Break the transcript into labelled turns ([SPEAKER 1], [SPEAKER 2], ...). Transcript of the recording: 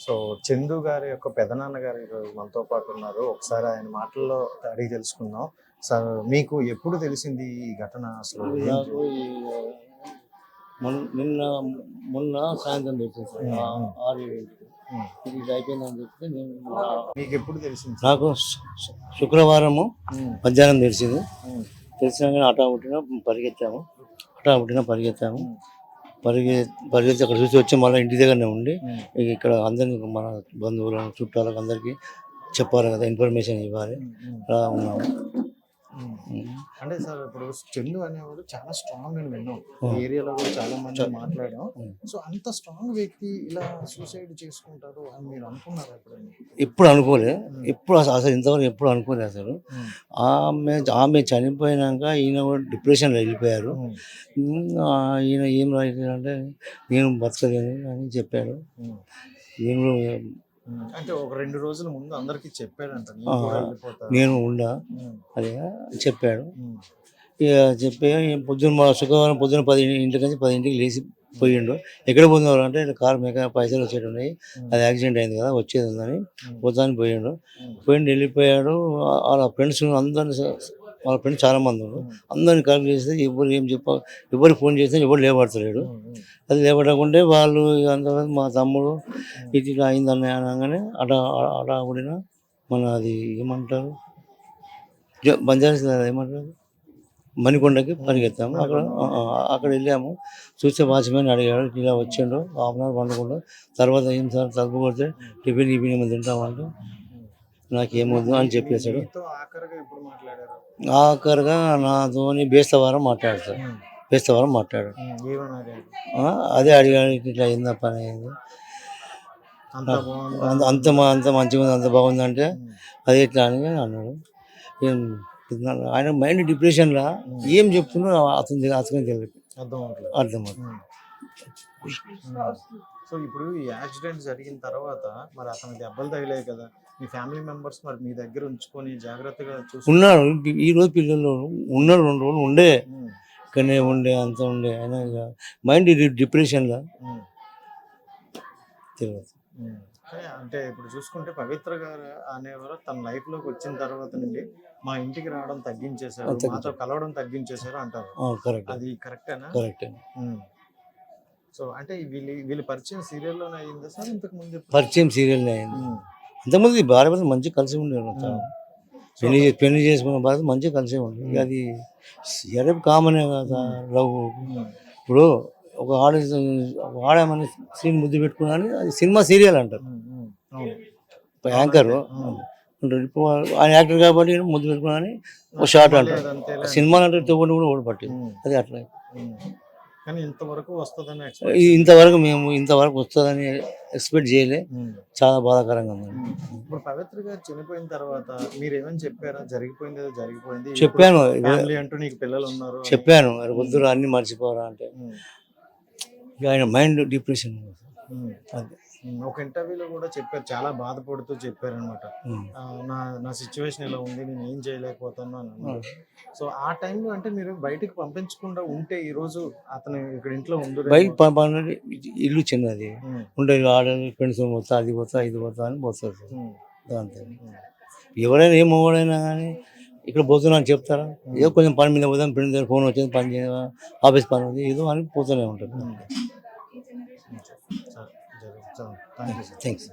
[SPEAKER 1] So Chandu గారి యొక్క పెదనాన్న గారు ఈరోజు మనతో పాటు ఉన్నారు. ఒకసారి ఆయన మాటల్లో అడిగి తెలుసుకుందాం. సార్ మీకు ఎప్పుడు తెలిసింది ఈ ఘటన అసలు?
[SPEAKER 2] నాకు ఈ మొన్న నిన్న మొన్న సాయంత్రం తెలిసింది సార్. ఆ- ఆరు ఏడింటికి
[SPEAKER 1] ఉమ్.
[SPEAKER 2] ఇది ఇది అయిపోయిందని చెప్తే నేను నా-
[SPEAKER 1] మీకు ఎప్పుడు తెలిసింది? సార్?
[SPEAKER 2] నాకు శు- శుక్రవారము
[SPEAKER 1] ఉమ్,
[SPEAKER 2] మధ్యాహ్నం తెలిసింది.
[SPEAKER 1] ఉమ్,
[SPEAKER 2] తెలిసినాక అటా పుట్టిన పరిగెత్తాము. అటా పుట్టిన పరిగెత్తాము. పరిగె పరిగెత్తి అక్కడ చూసి వచ్చి మళ్ళీ ఇంటి దగ్గరనే ఉండి ఇక్కడ అందరికి మన బంధువులను చుట్టాలకు అందరికీ చెప్పాలి కదా ఇన్ఫర్మేషన్ ఇవ్వాలి. అలా ఉన్నాము.
[SPEAKER 1] అంటే సార్ ఇప్పుడు చందు అనేవాడు చాలా స్ట్రాంగ్ అని విన్నాం. ఏరియాలో కూడా చాలా మంది మాట్లాడాం. సో అంత స్ట్రాంగ్ వ్యక్తి ఇలా సూసైడ్ చేసుకుంటారు అని మీరు అనుకున్నారా ఎప్పుడైనా?
[SPEAKER 2] ఎప్పుడు అనుకోలే. ఎప్పుడు అసలు ఇంతవరకు ఎప్పుడు అనుకోలే అసలు. ఆమె ఆమె చనిపోయినాక ఈయన కూడా డిప్రెషన్లో వెళ్ళిపోయారు. ఈయన ఏం రాయించాడంటే నేను బతకలేను అని చెప్పాడు. నేను
[SPEAKER 1] అంటే ఒక రెండు రోజుల ముందు అందరికి చెప్పాడంట నేను
[SPEAKER 2] ఉండా. అదే చెప్పాడు. ఇక చెప్పి పొద్దున్న మా శుక్రవారం పొద్దున్న పది ఇంటికి నుంచి పదింటికి లేచి పోయిండు. ఎక్కడ పోతున్నారు అంటే కారు మెకా పైసలు వచ్చేటి ఉన్నాయి అది యాక్సిడెంట్ అయింది కదా వచ్చేది ఉందని పోతానికి పోయిండు. పోయిండు వెళ్ళిపోయాడు. వాళ్ళ ఫ్రెండ్స్ అందరిని వాళ్ళ ఫ్రెండ్స్ చాలా మంది ఉన్నారు. అందరిని కాల్ చేస్తే ఎవరు ఏం చెప్ప ఎవరు ఫోన్ చేస్తే ఎవరు లేబడతలేడు అది లేపడకుంటే వాళ్ళు అంతవరకు మా తమ్ముడు ఇది ఇట్లా అయిందని అనగానే అట అట కూడిన మన అది ఏమంటారు? అది ఏమంటారు? మణికొండకి పరిగెత్తాము. అక్కడ అక్కడ వెళ్ళాము. చూస్తే వాచ్మెన్ అడిగాడు ఇలా వచ్చిండు హాఫ్ అన్ అవర్ పండుకుండు. తర్వాత ఏం సార్ తలుపు కొడితే టిఫిన్ గిఫిన్ ఏమైనా తింటామంటే నాకేమొద్దు అని చెప్పేశాడు.
[SPEAKER 1] ఆఖరిగా
[SPEAKER 2] నాతోని బేస్తవారం మాట్లాడతాడు బేస్తవారం మాట్లాడాడు. ఆ, అదే అడిగాడు ఇట్లా అయిందా పని అయింది?
[SPEAKER 1] అంత
[SPEAKER 2] అంత మంచిగా ఉంది అంత బాగుంది అంటే అది ఎట్లా? అని అన్నాడు. ఏం. ఆయన మైండ్ డిప్రెషన్లో ఏం చెప్తున్నా అతను అతనికి తెలియదు
[SPEAKER 1] అర్థం అవట్లేదు
[SPEAKER 2] అర్థం అవుతుంది.
[SPEAKER 1] సో ఇప్పుడు ఈ యాక్సిడెంట్ జరిగిన తర్వాత మరి అతని దెబ్బలు తగిలాయి కదా. మీ ఫ్యామిలీ మెంబర్స్ మరి మీ దగ్గర ఉంచుకొని జాగ్రత్తగా చూసి
[SPEAKER 2] ఉన్నాడు ఈ రోజు పిల్లలు ఉన్నాడు రెండు రోజులు ఉండే. ఇక్కడనే ఉండే అంత ఉండే. ఇక మైండ్ డిప్రెషన్లో తెలియదు.
[SPEAKER 1] కానీ అంటే ఇప్పుడు చూసుకుంటే పవిత్ర గారు అనేవారు తన లైఫ్లోకి వచ్చిన తర్వాత నుండి మా ఇంటికి రావడం తగ్గించేశారు. మాతో కలవడం తగ్గించేశారు అంటారు.
[SPEAKER 2] కరెక్ట్
[SPEAKER 1] అది కరెక్టేనా?
[SPEAKER 2] కరెక్ట్.
[SPEAKER 1] సో అంటే వీళ్ళు వీళ్ళ పరిచయం సీరియల్లోనే అయిందా సార్? ఇంతకు ముందు?
[SPEAKER 2] పరిచయం సీరియల్ అయింది
[SPEAKER 1] ఉమ్,
[SPEAKER 2] అంతకుముందు భార్య భర్తలు మంచిగా కలిసి
[SPEAKER 1] ఉమ్.
[SPEAKER 2] పెళ్ళి పెళ్ళి చేసుకున్న భార్య మంచిగా కలిసి ఉండేది అది ఎరపు కామనే కదా లవ్. ఇప్పుడు ఒక ఆడ ఆడమని సీన్ ముద్దు పెట్టుకున్నాను అది సినిమా సీరియల్ అంటారు. యాంకర్. ఉంటాడు. ఇప్పుడు ఆయన యాక్టర్ కాబట్టి ముద్దు పెట్టుకున్నాను ఒక షార్ట్ అంటారు
[SPEAKER 1] లేదంతేలే.
[SPEAKER 2] సినిమా అంటే తోడు కూడా ఓడిపట్టింది
[SPEAKER 1] ఉమ్,
[SPEAKER 2] అది అట్లా.
[SPEAKER 1] ఇంతవరకు వస్తుందని
[SPEAKER 2] ఇంతవరకు మేము ఇంతవరకు వస్తుందని ఎక్స్పెక్ట్ చేయలే. చాలా బాధాకరంగా ఉంది.
[SPEAKER 1] ఇప్పుడు పవిత్ర గారు చనిపోయిన తర్వాత మీరు ఏమని చెప్పారా? జరిగిపోయింది జరిగిపోయింది.
[SPEAKER 2] చెప్పాను.
[SPEAKER 1] అంటూ నీకు పిల్లలు ఉన్నారు.
[SPEAKER 2] చెప్పాను. వద్దురు అన్ని మర్చిపోరా అంటే. ఆయన మైండ్ డిప్రెషన్.
[SPEAKER 1] ఉమ్. ఒక ఇంటర్వ్యూలో కూడా చెప్పారు చాలా బాధపడుతూ చెప్పారు అనమాట. నా నా సిచ్యువేషన్ ఇలా ఉంది నేను ఏం చేయలేకపోతున్నాను. సో ఆ టైంలో అంటే మీరు బయటికి పంపించకుండా ఉంటే ఈ రోజు అతను ఇక్కడ ఇంట్లో ఉండు
[SPEAKER 2] బయట ఇల్లు చిన్నది. ఉండే ఆడ ఫ్రెండ్స్ పోతా అది పోతా ఇది పోతా అని పోతుంది అంతే. ఎవరైనా ఏ మొగడైనా కానీ ఇక్కడ పోతున్నా అని చెప్తారా ఏదో కొంచెం పని మీద పోతాం ఫ్రెండ్ దగ్గర ఫోన్ వచ్చింది పని చేయ ఆఫీస్ పని ఉంది ఏదో అని పోతూనే ఉంటుంది
[SPEAKER 1] సరే